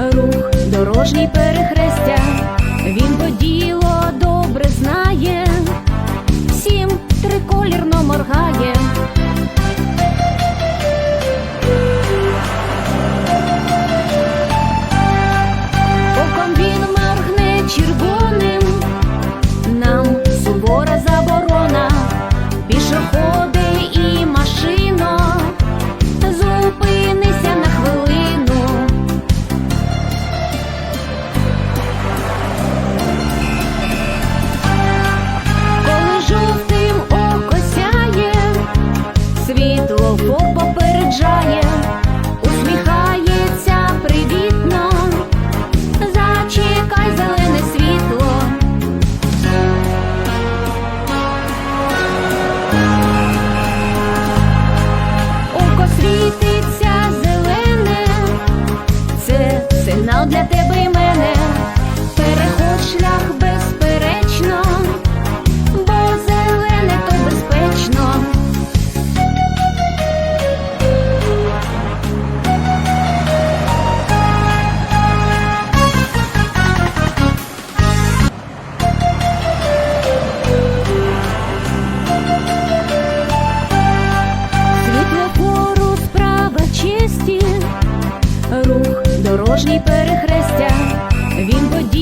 рух, дорожній перехрестя, він тоді. Світло попереджає, усміхається привітно. Зачекай зелене світло. Око світиться зелене, це сигнал для тебе дорожній перехрестя, він то